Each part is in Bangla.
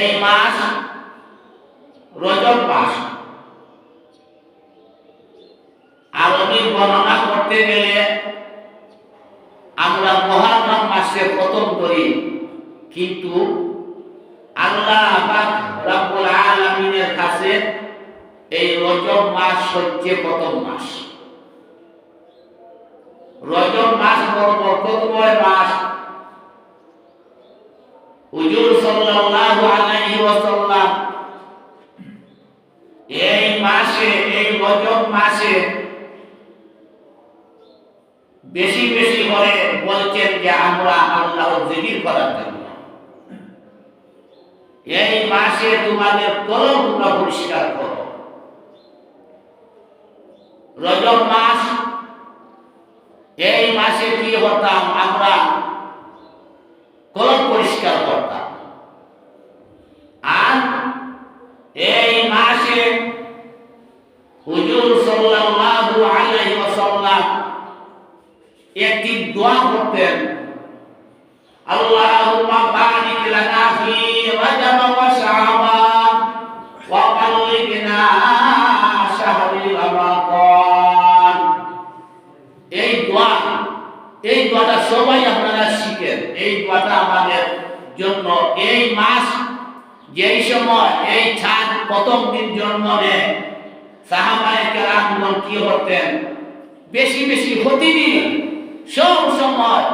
এই মাস রজব মাস। আরবি গণনা করতে গেলে আমরা মহারম মাসে প্রথম করি, কিন্তু আল্লাহ রব্বুল আলামিনের কাছে এই রজব মাস হচ্ছে প্রথম মাস। রজব মাস বড় বরকতময় মাস। হুজুর সাল্লাল্লাহু আলাইহি ওয়াসাল্লাম এই মাসে এই রজব মাসে বেশি বেশি করে বলছেন যে আমরা আল্লাহ করার জন্য। এই মাসে তোমাদের কলমগুলো পরিষ্কার করো। রজব মাস, এই মাসে কি হতাম? আমরা এই মাস, যেই সময় এই ছাদ প্রথম দিন জন্ম নেয় কি হতেন বেশি বেশি প্রতিদিন সব সময়,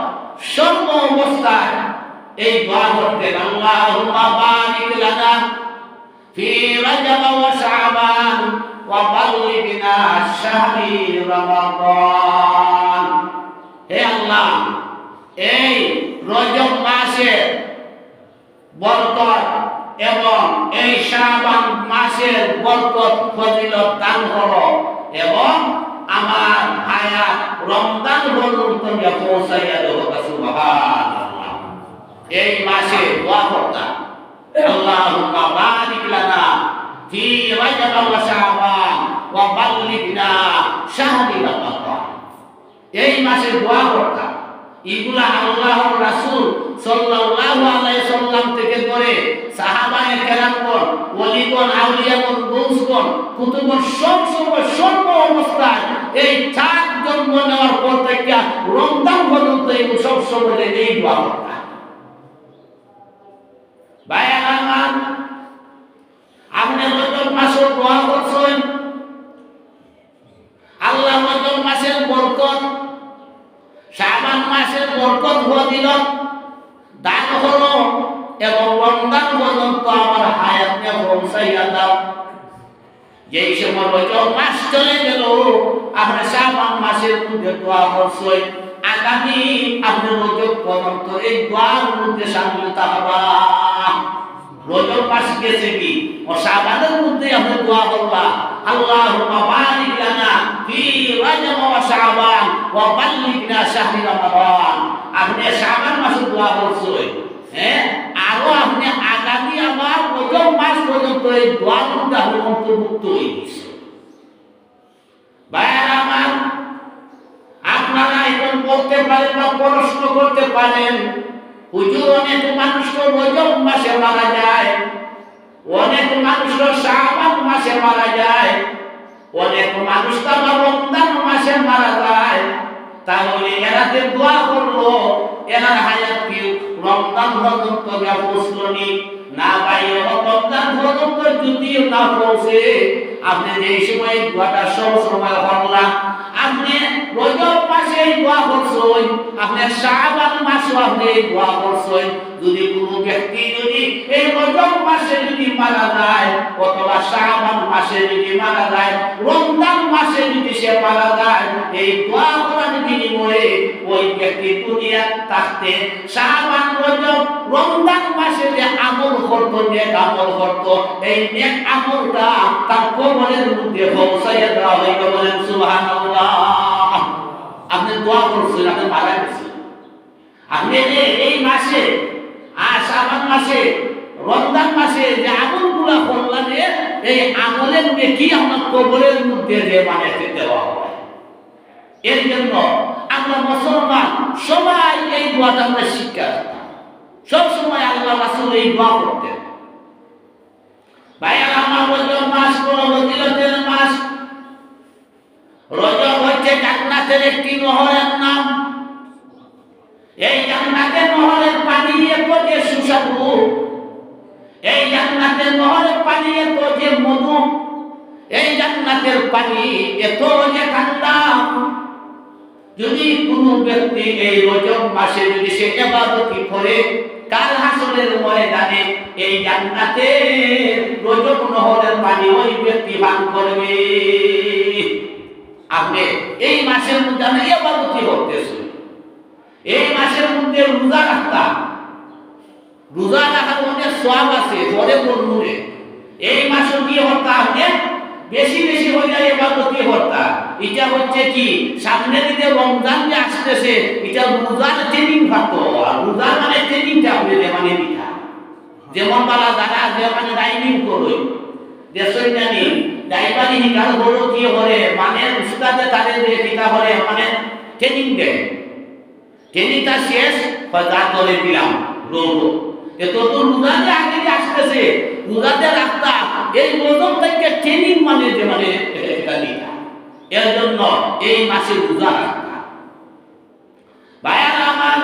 সর্ব অবস্থায় এই দোয়া করতেন ফি আল্লাহ, এই রজব মাসে বরকত এবং এই শাবান মাসের বরকত ফজিলত দান করো এবং আমার হায়াত রমজান পর্যন্ত পৌঁছাইয়া দেবো সুবহানাল্লাহ। এই মাসে দোয়া করতাম আল্লাহুম্মা বারিক লানা ফি রাজাব ওয়া শাবান ওয়া বাল্লিগনা শাহরি রমাদান এই মাসে দোয়া করতাম এগুলা আল্লাহর রাসূল সাল্লাল্লাহু আলাইহি সাল্লাম থেকে ধরে সাহাবায়ে কেরামগণ ওলিগণ আউলিয়াগণ গৌসগণ কুতুবগণ সব সময় সর্ব অবস্থায় এই চার জন্ম নেওয়ার পর থেকে রমজান পর্যন্ত এই সব সময় এই দোয়া ভাইয়া আমার আপনি রজব মাসে দোয়া করছেন, আল্লাহ রজব মাসের বরকত শাবান মাসের বরকত ফজিলত দান হলো এবং রমজান পর্যন্ত আমার হায়াত বংশাইয়া দাও। যেই সময় বছর মাস চলে গেল, আমরা শাবান মাসের মধ্যে দোয়া করছই আগামী আপনি রজব পর্যন্ত এই দোয়ার মধ্যে সামিল হবা। রজব মাস গেছে কি? ও শাবানের মধ্যে আপনি দোয়া করবা, আল্লাহুম্মা বারিক লানা ফি রাজব ওয়া শাবান ওয়া বাল্লিগনা শাহরি রমাদান। আপনি শাবান মাসে দোয়া করছেন হ্যাঁ? আরও আপনি আগামী আমার রজব মাস পর্যন্ত এই দোয়ার মধ্যে আপনি অন্তর্ভুক্ত হয়ে গেছে। আমার, আপনারা এখন বলতে পারেন বা প্রশ্ন করতে পারেন হুজুর, অনেক মানুষ তো রজব মাসে মারা যায়। অনেক মানুষ তো মাসে মারা যায়। অনেক মানুষ তো আবার মাসে মারা যায়। তাহলে এরাতে দোয়া করল, এনার হায়াত কি? রমজান পর্যন্ত পৌঁছলনি না ভাই রমজান পর্যন্ত যদিও না পৌঁছে। আপনি যে সময় দোয়াটা সব সময় করলাম আপনি রজব মাসে দোয়া করছেন, আপনি শাবান মাসে আপনি দোয়া করছেন। যদি কোনো ব্যক্তি যদি এই রজব মাসে যদি মারা যায়, অথবা শাবান মাসে যদি মারা যায়, রমজান মাসে যদি সে মারা যায়, এই দোয়া করার বিনিময়ে ওই ব্যক্তি দুনিয়া থাকতে শাবান রমজান মাসে যে আমল করত, নেক আমল দোয়া করছেন, আপনি এই মাসে আর মাসে, রমজান মাসে যে আমলগুলো করলেন, এই আমলের নেকি আমার কবরের মধ্যে মানে দেওয়া হয়। এর জন্য আমরা মুসলমান সবাই এই দোয়াটা আমরা শিক্ষা সব সময় আল্লাহ রাসূল এই দোয়া করতেন। ফজিলতের মাস রজব হচ্ছে জান্নাতের একটি নহরের নাম। এই জান্নাতের নহরের পানি এত যে সুস্বাদু। এই জান্নাতের নহরের পানি এত যে মধু। এই জান্নাতের পানি এত যে ঠান্ডা। যদি কোনো ব্যক্তি এই রজব মাসে যদি সে এবাদতি করে কাল হাসরের ময়দানে এই জান্নাতে রজব নহরের পানি ওই ব্যক্তি পান করবে। আপনি এই মাসের মধ্যে আমি এবাদতি করতেছি। এই মাসের মধ্যে রোজা রাখতাম রোজা রাখার অনেক সব আছে, পরে বন্ধুরে এই মাসে কি হত্যা আপনি? বেশি বেশি হয়ে যায় এবাদতি হত্যা এটা হচ্ছে কি? সামনে দিকে রমজান যে আসতেছে, এটা রোজার ট্রেনিং আর রোজা মানে ট্রেনিংটা আপনি মানে যেমন বালা যারা যে মানে ডাইনিং করো হিকাল বড় কি হরে মানে উস্তাদে তাদের কিতা হরে মানে ট্রেনিং দেয়। ট্রেনিংটা শেষ যা করে দিলাম এ তো তো আগে আসতেছে, রোজাতে রাখতা এই রোজক থেকে ট্রেনিং মানে যে মানে এর জন্য এই মাসে রোজা ভাইয়ার আমার,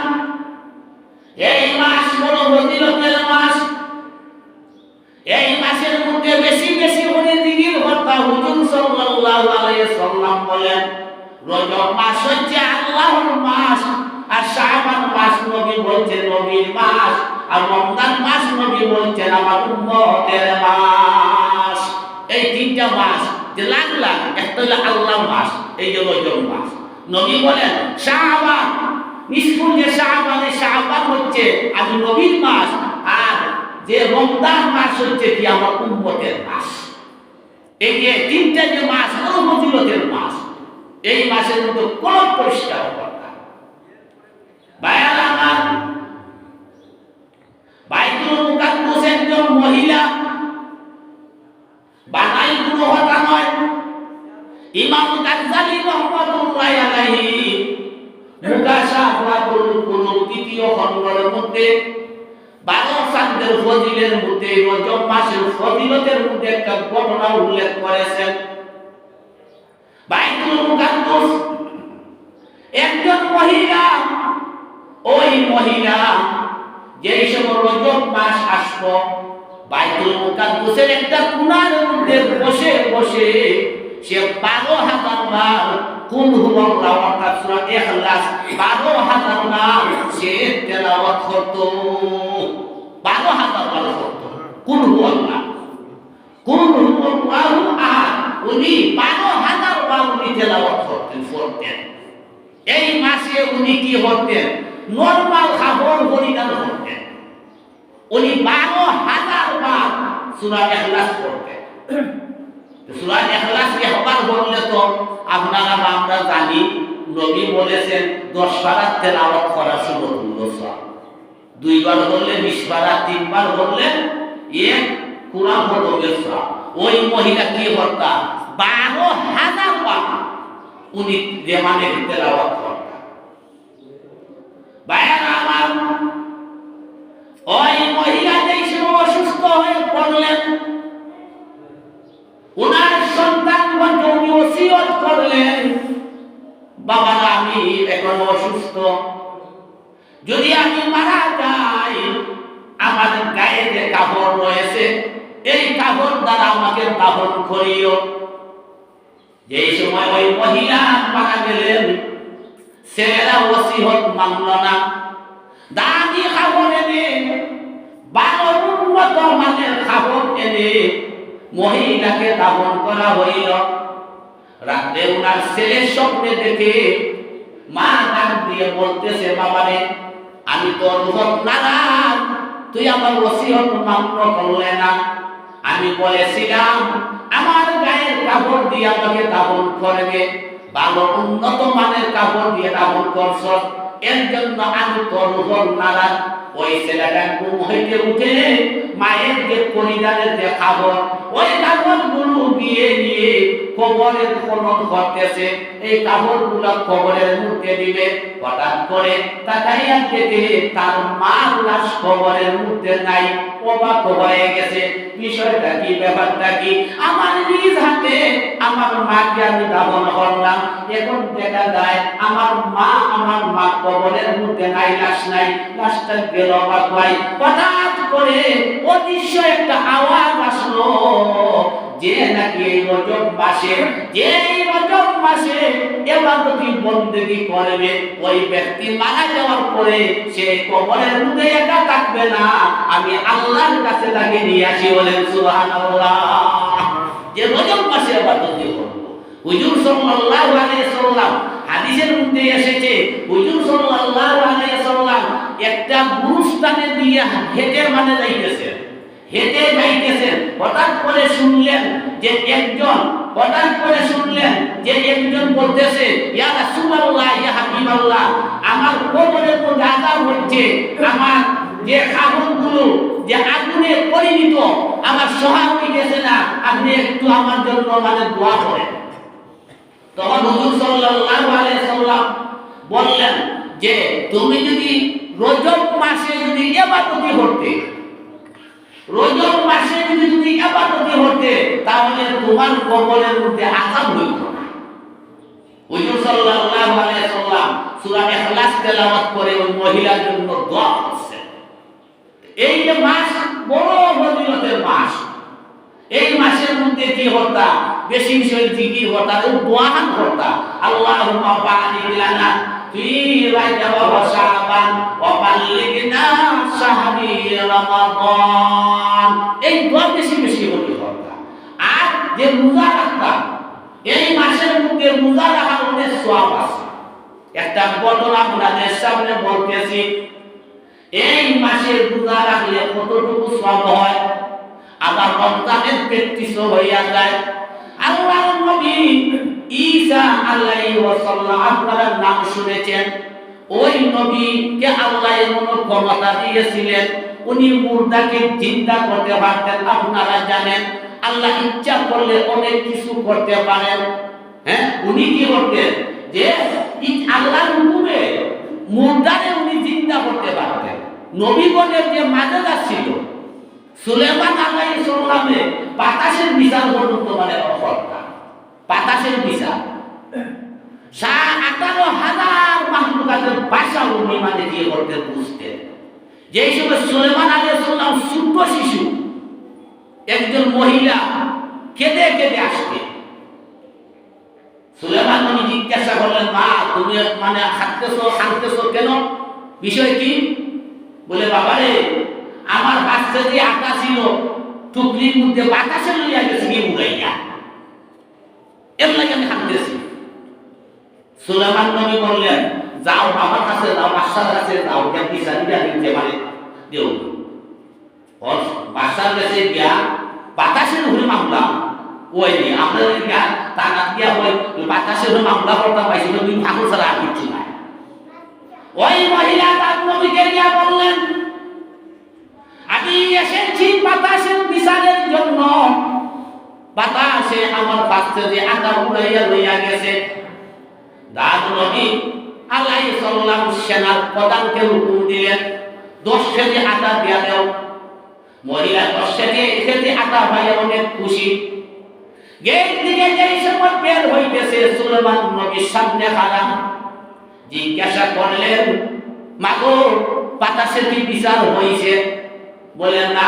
এই মাস বড় ফজিলতের মাস। এই মাসের মধ্যে বেশি বেশি করে দিদির হত্যা হুজুর সাল্লাল্লাহু আলাইহি সাল্লাম বলেন, রজব মাস হচ্ছে আল্লাহর মাস আর শাবান মাস নবী বলছেন নবীর মাস আর রমজান মাস নবী বলছেন আমার উম্মতের মাস। এই তিনটা মাস যে লাগলা একটা হলো আল্লাহর মাস এই যে রজব মাস নবী বলেন শাবান নিষ্কুল যে শাবান এই শাবান হচ্ছে আমি নবীর মাস আর যে রমজান মাস হচ্ছে কি আমার উম্মতের মাস। এই যে তিনটা যে মাস কোন ফজিলতের মাস, এই মাসের মধ্যে কোন পরিষ্কার কথা। বায়াল আমার, বাইতুল মুকাদ্দাস মহিলা, বানাই কোনো কথা নয়। ইমাম গাজ্জালি রহমাতুল্লাহ আলাইহি মুকাশাফাতুল কুলুব তৃতীয় খণ্ডের মধ্যে, বারো চাঁদের ফজিলের মধ্যে, রজব মাসের ফজিলতের মধ্যে একটা ঘটনা উল্লেখ করেছেন। বাইতুল মুকাদ্দাস, একজন মহিলা, ওই মহিলা যেই সময় রজব মাস আসতো বাইতুল মুকাদ্দাসের একটা কোণার মধ্যে বসে বসে সে বারো হাজার বার কুল হুয়াল্লাহ অর্থাৎ সূরা ইখলাস, বারো হাজার বার সে তেলাওয়াত করতো। বারো হাজার বার করতো। কুল হুয়াল্লাহ কুল হুয়াল্লাহু আহাদ। উনি বারো হাজার বার উনি তেলাওয়াত করতেন পড়তেন এই মাসে উনি কি করতেন? নর্মাল খাবার পরিধান করতেন। উনি বারো হাজার বার সূরা ইখলাস পড়তেন। সূরা ইখলাস একবার বললে তো আপনারা আমরা জানি, নবী বলেছেন, দশ পারা তেলাওয়াত করা সুন্নতুল্লাহ দুইবার বললে বিশ পারা তিনবার বললে এক কোরআন সব ওই মহিলা কি করতা বারো হাজার বার উনি যেমানে তেলাওয়াত করতা ভাইয়ারা আমার, ওই মহিলা যেই সময় অসুস্থ হয়ে পড়লেন ওনার সন্তানগণকে উনি ওসিয়ত করলেন, বাবারা, আমি এখন অসুস্থ। যদি আমি মারা যাই, আমার গায়ে যে কাপড় রয়েছে, এই কাপড় দ্বারা আমাকে দাফন করিও। যেই সময় ওই মহিলা মারা গেলেন, ছেলেরা ওসিহত মানল না। দামি কাপড় এনে, বারো উন্নত মানের কাপড় এনে মহিলাকে দাফন করা হইল। রাত্রে উনার ছেলের স্বপ্নে দেখে মা ডাক দিয়ে বলতেছে, বাবারে, আমি তো অনুভব নারাজ, তুই আমার ওসিয়ত মান্য করলে না। আমি বলেছিলাম, আমার গায়ের কাপড় দিয়ে আমাকে দাফন করবে। ভালো, উন্নত মানের কাপড় দিয়ে দাফন করছ। এর জন্য আমি তোর উপর নারাজ। ওই ছেলেটা ঘুম হইতে উঠে মায়ের যে পরিবারের যে খাবার ওই কাপড়গুলো দিয়ে নিয়ে কবরের খনন করতেছে। এই কাপড়গুলো কবরের মধ্যে দিবে। হঠাৎ করে তাকাইয়া দেখে তার মা লাশ কবরের মধ্যে নাই। অবাক গেছে। বিষয়টা কি, ব্যাপারটা কি? আমার নিজ হাতে আমার মাকে আমি দাফন করলাম। এখন দেখা যায় আমার মা আমার মা কবরের মধ্যে নাই, লাশ নাই। লাশটা গেল আমার ভাই হঠাৎ করে অদৃশ্য একটা আওয়াজ আসলো যে নাকি এই রজব মাসে, যে এই রজব মাসে এবাদতি বন্দেগি করবে। ওই ব্যক্তি মারা যাওয়ার পরে সে কবরের মধ্যে একা থাকবে না। আমি আল্লাহর কাছে তাকে নিয়ে আসি বলেন, সুবহানাল্লাহ। যে রজব মাসে এবাদতি করব হুজুর সাল্লাল্লাহু আলাইহি সাল্লাম হাদিসের মধ্যে এসেছে, হুজুর সাল্লাল্লাহু আলাইহি সাল্লাম একটা গুরুস্থানে দিয়ে হেঁটে মানে যাইতেছেন। হেঁটে যাইতেছেন, হঠাৎ করে শুনলেন যে একজন, হঠাৎ করে শুনলেন যে একজন বলতেছে, ইয়া রাসূলুল্লাহ, ইয়া হাবিবাল্লাহ, আমার কবরের মধ্যে আযাব হচ্ছে, আমার যে খাবনগুলো যে আগুনে পরিণত, আমার সহায় গেছে না, আপনি একটু আমার জন্য মানে দোয়া করেন। তখন বললেন যে, তুমি যদি রজব মাসে যদি ইবাদতি করতে, রজব মাসে যদি তুমি ইবাদতি করতে, তাহলে তোমার কবরের মধ্যে আযাব হইত হুজুর সাল্লাল্লাহু আলাইহি সাল্লাম সূরা ইখলাস তেলাওয়াত করে ওই মহিলার জন্য দোয়া করছেন। এই যে মাস বড় ফজিলতের মাস, এই মাসের মধ্যে কি হতা? বেশি বেশি জিকির হতা? ও দোয়ান হতা। আল্লাহুম্মা বারিক লানা ওয়া শাবান ওয়া বাল্লিগনা শাহরি রমাদান। এই দোয়া বেশি বেশি হতে হতা আর যে রোজা রাখতা এই মাসের মধ্যে রোজা রাখার অনেক সওয়াব আছে। একটা ঘটনা আপনাদের সামনে বলতেছি। এই মাসে রোজা রাখলে কতটুকু সওয়াব হয়? আবার রমজানের প্র্যাকটিস হইয়া যায়। আল্লাহর নবী ঈসা আলাইহি ওয়াসাল্লাম, আপনারা নাম শুনেছেন। ওই নবীকে আল্লাহ এমন ক্ষমতা দিয়েছিলেন, উনি মুর্দাকে জিন্দা করতে পারতেন, আপনারা জানেন। আল্লাহ ইচ্ছা করলে অনেক কিছু করতে পারেন। হ্যাঁ উনি কি করতেন? যে আল্লাহর হুকুমে মুর্দারে উনি জিন্দা করতে পারতেন। নবীগণের যে মাজেদা ছিল, সুলেমান আলাইহিস সালামে বাতাসের বিচার পর্যন্ত মানে অকর্তা বাতাসের বিচার সা আঠারো হাজার দিয়ে সুলেমান শিশু, একজন মহিলা আসতে সুলেমান জিজ্ঞাসা মা, তুমি মানে কেন? বিষয় কি? বলে, বাবারে, আমার বাচ্চা যে আটা ছিল, টুকরির মধ্যে বাতাসে লইয়া গেছে কি উড়াইয়া। এর লাগে আমি হাঁটতেছি সুলেমান নবী বললেন, যাও, আমার কাছে যাও বাসার কাছে যাও কেন বিচারিটা দিতে পারে। দেও। বাসার কাছে গিয়া বাতাসের উপরে মামলা ওই নিয়ে আপনাদের গিয়া টাকা দিয়া ওই বাতাসের উপরে মামলা করতে পাইছিল তুমি ঠাকুর ছাড়া আর কিছু নাই। ওই মহিলা তার নবীকে গিয়া বললেন, আমি এসেছি বাতাসের বিচারের জন্য। বাতাসে আমার বাচ্চা যে আটা উড়াইয়া লইয়া গেছে। দাদ নবী আলাই সাল্লাম সেনার প্রধানকে হুকুম দিলেন, দশ কেজি আটা দিয়া দেও। মহিলা দশ কেজি কেজি আটা পাইয়া অনেক খুশি। গেট দিকে যেই সময় বের হইতেছে সুলেমান নবীর সামনে খারাপ জিজ্ঞাসা করলেন, মাগো, বাতাসের কি বিচার হয়েছে বলেন, না,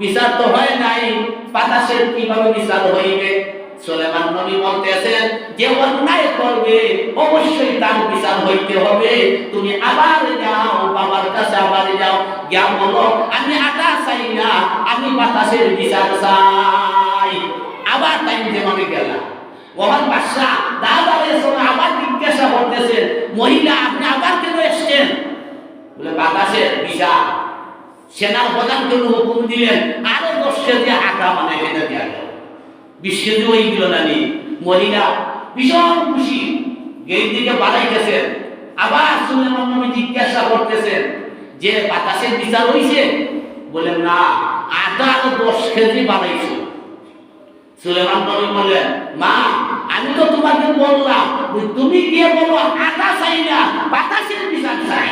বিচার তো হয় নাই। বাতাসের কীভাবে বিচার হইবে? সোলেমান নবী বলতেছেন, যে অন্যায় করবে, অবশ্যই তার বিচার হইতে হবে। তুমি আবার যাও, বাবার কাছে আবার যাও। গিয়া বলো, আমি আটা চাই না, আমি বাতাসের বিচার চাই। আবার টাইম যেভাবে গেলাম। ওমান বাদশা দাদা এসে আবার জিজ্ঞাসা করতেছেন, মহিলা, আপনি আবার কেন এসছেন? বলে, বাতাসের বিচার সেনার প্রধান কেন হুকুম দিলেন, আরও দশ কেজি আটা মানে এখানে দেওয়া গেল বিশ ওই গেল না মহিলা ভীষণ খুশি, গেট দিকে বাড়াইতেছেন। আবার সুলেমান নবী জিজ্ঞাসা করতেছেন, যে বাতাসের বিচার হইছে? বলেন না, আটা আরও দশ কেজি বাড়াইছে সুলেমান নবী বললেন, মা, আমি তো তোমাকে বললাম, তুমি গিয়ে বলো, আটা চাই না, বাতাসের বিচার চাই।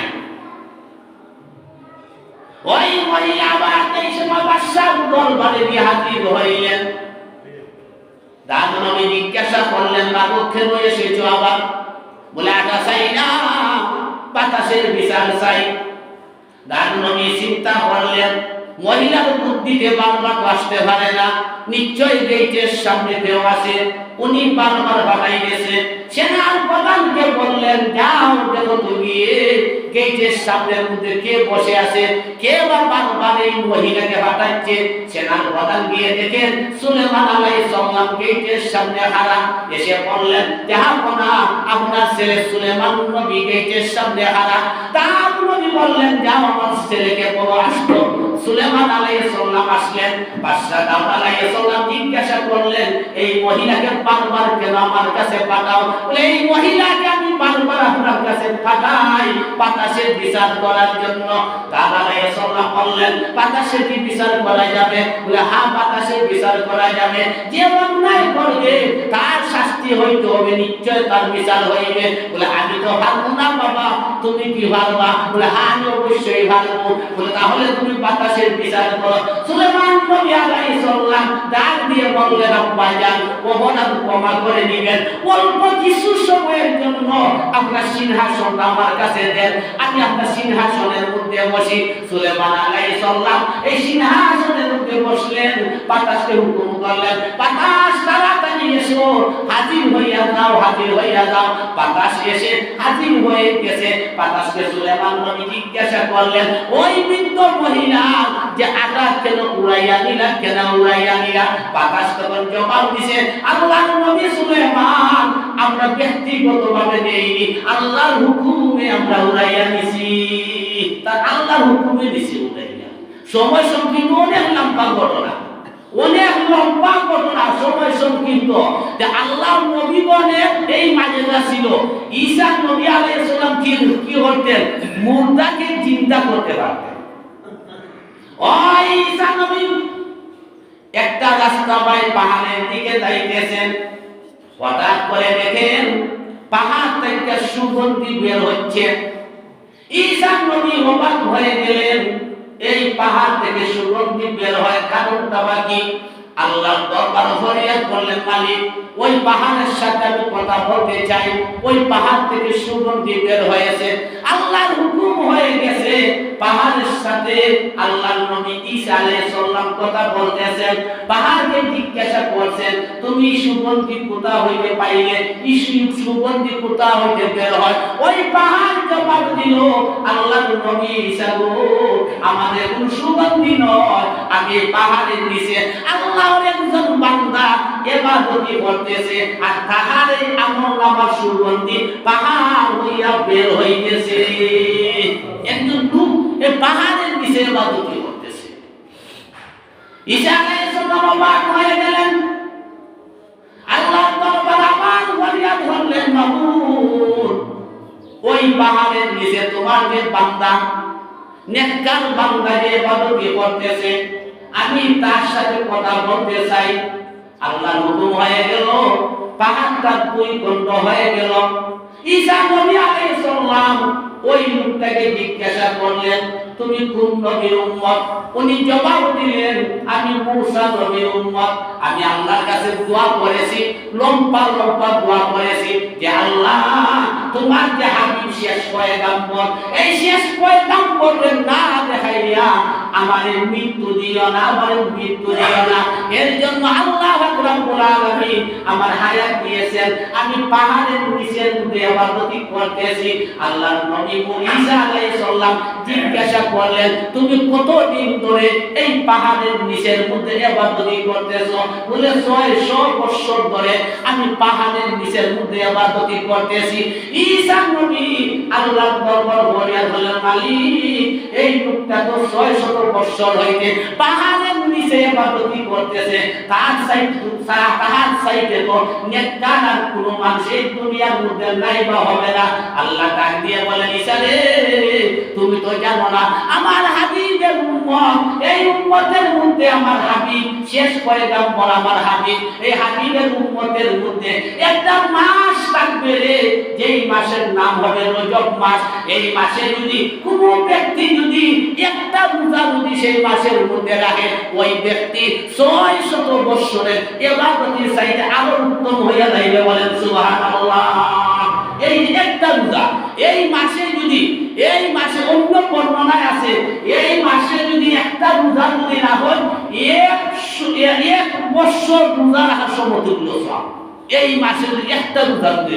ওই মহিলা আবার সময় বাদশাহ দরবারে গিয়ে হাজির হইলেন। দাদ জিজ্ঞাসা করলেন, বাবু, কেন এসেছ আবার? বলে, আটা চাই না, বাতাসের বিশাল চাই। দাদ নবী চিন্তা করলেন, মহিলার বুদ্ধিতে বারবার আসতে পারে না। নিশ্চয় গেটের সামনে দেওয়া আছে। উনি বারবার বানাই গেছে। সেনার প্রধানকে বললেন, যাও দেখো গিয়ে গেটের সামনের মধ্যে কে বসে আছে, কে বারবার এই মহিলাকে হাঁটাচ্ছে? সেনার প্রধান গিয়ে দেখেন, সুলেমান আলাই সাল্লাম গেটের সামনে হারা। এসে বললেন যাহাপনা আপনার ছেলে সুলেমান নবী গেটের সামনে হারা। তার নবী বললেন, যাও আমার ছেলেকে বলো আসতো সুলেমান আলাইহিস সালাম আসলেন বাদশা দাউদ আলাইহিস সালাম জিজ্ঞাসা করলেন, এই মহিলাকে বারবার কেন আমার কাছে পাঠাও? বলে, এই মহিলাকে আমি তার শাস্তি হইতে হবে, নিশ্চয় তার বিচার হইবে। বলে, আমি তো পারব না বাবা, তুমি কি পারবা বলে হ্যাঁ আমি অবশ্যই বলে, তাহলে তুমি বাতাসের বিচার করো। সুলেমান নবী দিয়ে বললেন যান অপরাধ ক্ষমা করে নিবেন। অল্প কিছু সময়ের জন্য আপনার সিংহাসনটা আমার কাছে দেন। আমি আপনার সিংহাসনের মধ্যে বসি। সুলেমান আলাইহিস সালাম এই সিংহাসনের মধ্যে বসলেন, বাতাসকে হুকুম করলেন, বাতাস তাড়াতাড়ি এসো হাজির হইয়া যাও, হাজির হইয়া যাও। বাতাস এসে হাজির হয়ে গেছে। বাতাসকে সুলেমান নবী জিজ্ঞাসা করলেন, ওই বৃদ্ধ মহিলা যে আকাশ কেন উড়াইয়া নিলা কেন উড়াইয়া নিলা বাতাস তখন জবাব দিছে আল্লাহ নবী সুলেমান আমরা ব্যক্তিগতভাবে দেইনি। আল্লাহর হুকুমে আমরা উড়াইয়া নিছি তার আল্লাহর হুকুমে দিছি উড়াইয়া। সময় সংকীর্ণ অনেক লম্বা ঘটনা। লম্বা ঘটনা সময় সংকীর্ণ যে আল্লাহ নবীগণের এই মাজেদা ছিল। ঈসা নবী আলাইহিস সালাম কি কি করতেন? মুর্দাকে চিন্তা করতে পারতেন। ঈসা নবী, একটা রাস্তা বাই পাহাড়ের দিকে যাইতেছেন। হঠাৎ করে দেখেন পাহাড় থেকে সুগন্ধি বের হচ্ছে। ঈসা নবী অবাক হয়ে গেলেন। এই পাহাড় থেকে সুগন্ধি বের হয় কারণটা বাকি আল্লাহ দরবার ফরিয়াদ করলেন মালিক, ওই পাহাড়ের সাথে আমি কথা বলতে চাই। ওই পাহাড় থেকে সুগন্ধি বের হয়েছে। আল্লাহর হুকুম হয়ে গেছে। পাহাড়ের সাথে আল্লাহর নবী ঈসা আলাইহিস সালাম কথা বলতেছেন, পাহাড়কে জিজ্ঞাসা করছেন, তুমি সুগন্ধি কোথা হইতে পাইলে? এই সুগন্ধি কোথা হইতে বের হয়? ওই পাহাড় জবাব দিল। আল্লাহর নবী ঈসা গো, আমাদের কোন সুগন্ধি নয়। আমি পাহাড়ের নিচে আল্লাহর একজন বান্দা এবাদতি করতেছে, আর তাহারে আমল নামার সুগন্ধি পাহাড় হইয়া বের হইতেছে। পাহাড়ের নিচে এবাদতি করতেছে। ঈসা আলাইহিস সালাম অবাক হয়ে গেলেন। আল্লাহ দরবার আবার ফরিয়াদ করলেন মাবুদ ওই পাহাড়ের নিচে তোমার যে বান্দা, নেককার বান্দা যে ইবাদতি করতেছে। আমি তার সাথে কথা বলতে চাই। আল্লাহ হুকুম হয়ে গেল, পাহাড়টা দুই খণ্ড হয়ে গেল। ঈসা নবী আলাইহিস সালাম ওই লোকটাকে জিজ্ঞাসা করলেন, তুমি কোন নবীর উম্মত? উনি জবাব দিলেন, আমি মূসা নবীর উম্মত। আমি আল্লাহর কাছে দোয়া করেছি, লম্বা লম্বা দোয়া করেছি যে আল্লাহ, তোমার যে হাবিব শেষ পয়গাম্বর, এই শেষ পয়গাম্বরের না দেখাইয়া আমার মৃত্যু দিও না, আমার মৃত্যু দিও না। এর জন্য আল্লাহ রাব্বুল আলামিন আমার হায়াত দিয়েছেন। আমি পাহাড়ের নিচের মধ্যে ইবাদত করতেছি। আল্লাহর নবী ঈসা আলাইহিস জিজ্ঞাসা করলেন, তুমি কতদিন ধরে এই পাহাড়ের নিচের মধ্যে ইবাদত করতেছো? বলে 600 বছর ধরে আমি পাহাড়ের নিচের মধ্যে ইবাদত করতেছি। ঈসা নবী আল্লাহর দরবার ফরিয়াদ হলেন মালিক, এই লোকটা তো 600 বছর হইতে পাহাড়ের নিচে ইবাদত করতেছে তার সাইড তাহার সাইডে তো নেককার আর কোনো মানুষ এই দুনিয়ার মধ্যে নাই বা হবে না। আল্লাহ ডাক দিয়ে বলেন ইসারে তুমি তো জানো না, আমার হাবিবের উম্মত, এই উম্মতের মধ্যে আমার হাবিব, শেষ করে দাম আমার হাবিব, এই হাবিবের উম্মতের মধ্যে একটা মাস থাকবে রে, যেই মাসের নাম হবে রজব মাস। এই মাসে যদি কোনো ব্যক্তি যদি একটা সেই মাসের মধ্যে রাখে ওই ব্যক্তি ছয় শত বৎসরের এবাদতির চাইতে আরও উত্তম হইয়া যাইবে বলেন, সুবহানাল্লাহ। এই একটা রোজা, এই মাসে যদি, এই মাসে অন্য বর্ণনায় আছে, এই মাসে যদি একটা রোজা যদি না হয় এক বছর রোজা রাখার সব। এই মাসে যদি একটা রোজা যদি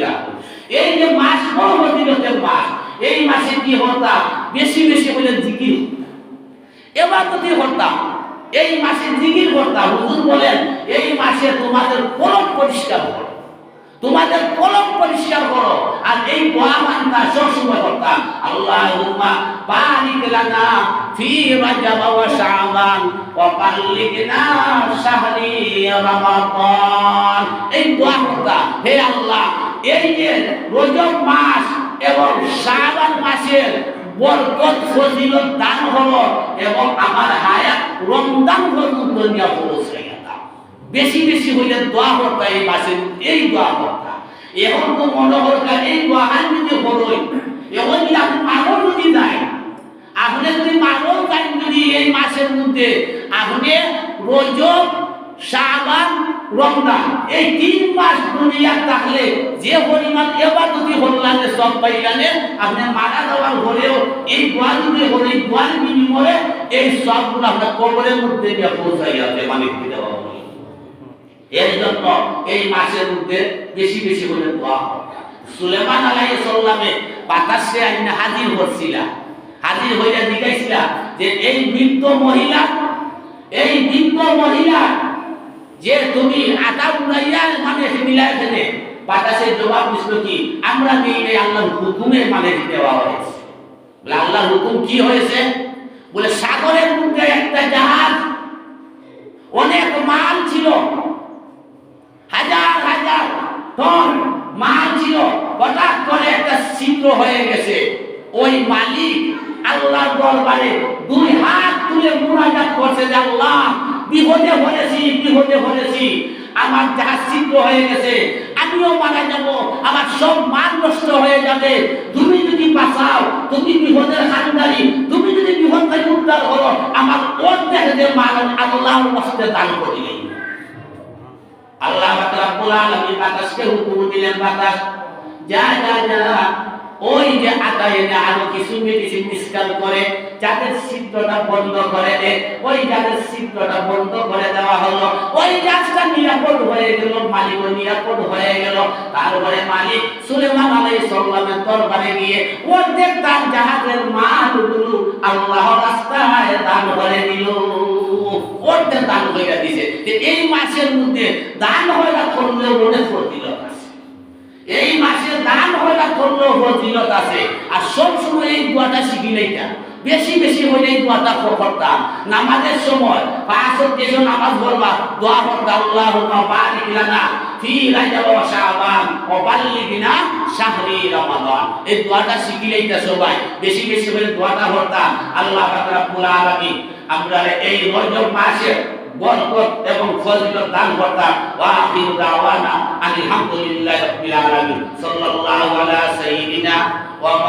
এই যে মাস মহামতিরতের মাস, এই মাসে কি হতাম বেশি বেশি হলে জিকির। এবার যদি হতাম এই মাসে জিকির করতাম হুজুর বলেন, এই মাসে তোমাদের কলম পরিষ্কার করো। তোমাদের কলম পরিষ্কার করো, আর এই মানতা সবসময় করতাম আল্লাহুম্মা বারিক লানা ফি রাজাব ওয়া শাবান, ওয়া বাল্লিগনা শাহরি রমাদান। এই দোয়া করতাম হে আল্লাহ, এই যে রজব মাস এবং শাবান মাসের বরকত ফজিলত দান হলো এবং আমার হায়াত রমজান পর্যন্ত নিয়ে পৌঁছে গেলাম বেশি বেশি হইলে দোয়া করতা এই মাসে এই দোয়া করতা। এখন তো মনে করতা এই দোয়া আমি যদি হলোই, এখন যদি আপনি মাগর যদি যায় আপনি যদি মাগর যান যদি এই মাসের মধ্যে আপনি রজব শাবান, রমজান, এই তিন মাস দুনিয়া থাকলে যে পরিমাণ এবার যদি হল্লানে সব পাইলানে, আপনি মারা যাওয়ার পরেও এই দোয়া যদি হলে দোয়ার বিনিময়ে এই সবগুলো আপনার কবরের মধ্যে গিয়ে পৌঁছাই দিতে পারব এর জন্য এই মাসের মধ্যে বেশি বেশি করে দোয়া সুলেমান আলাইহিস সালামে বাতাসে আইনা হাজির হচ্ছিলা। হাজির হইয়া জিজ্ঞাসিলা যে, এই বৃদ্ধ মহিলা, এই বৃদ্ধ মহিলা যে তুমি আটা উড়াইয়া মানে মিলাই ফেলে, বাতাসের জবাব দিছিল কি? আমরা নেই নেই আল্লাহর মানে দেওয়া হয়েছে বলে, আল্লাহর হুকুম কি হয়েছে? বলে, সাগরের মধ্যে একটা জাহাজ, অনেক মাল ছিল, হাজার হাজার টন মাল ছিল, হঠাৎ করে একটা ছিদ্র হয়ে গেছে। ওই মালিক আল্লাহর দরবারে দুই হাত তুলে মুনাজাত করছে যে, আল্লাহ বিপদে পড়েছি বিপদে পড়েছি। আমার জাহাজ ছিদ্র হয়ে গেছে, আমিও মারা যাব। আমার সব মান নষ্ট হয়ে যাবে। তুমি যদি বাঁচাও, তুমি বিপদের খানদারি তুমি যদি বিপদ থেকে উদ্ধার করো, আমার অর্ধেক যে মান আল্লাহর কষ্টে দান করিলে আল্লাহ রাব্বুল আলামিন বাতাসকে হুকুম দিলেন বাতাস। যা যা যা, ওই যে আটা এনে আরও কিছু মেডিসিন মিসকাল করে। যাদের ছিদ্রটা বন্ধ করে দে, ওই যাদের ছিদ্রটা বন্ধ করে দেওয়া হলো, ওই গাছটা নিরাপদ হয়ে গেল, মালিকও নিরাপদ হয়ে গেল। তারপরে মালিক সুলেমান আলাইহিস সালামের দরবারে গিয়ে অর্ধেক তার জাহাজের মালগুলো আল্লাহ রাস্তায় দান করে দিল। অর্ধেক দান হইয়া দিছে। যে এই মাসের মধ্যে দান হইয়া করলেও অনেক ফজিলত আছে এই মাসে দান হইয়া করলেও ফজিলত আছে। আর সব সময় এই দোয়াটা শিখিলেইটা বেশি বেশি হইলে এই দোয়াটা করতাম নামাজের সময় পাঁচ যেসব নামাজ পড়বা। দোয়া করতা আল্লাহুম্মা বারিক লানা ফি ওয়া শাবান ওয়া বাল্লিগনা শাহরি রমাদান। এই দোয়াটা শিখিলেইটা সবাই। বেশি বেশি হইলে দোয়াটা করতাম আল্লাহ পাক রব্বুল আলামিন আমরা এই রজব মাসে বরকত এবং ফজিলত দান করতা। ওয়া আখিরু দাওয়ানা আলহামদুলিল্লাহি রাব্বিল আলামিন। সাল্লাল্লাহু আলা সাইয়্যিদিনা ওয়া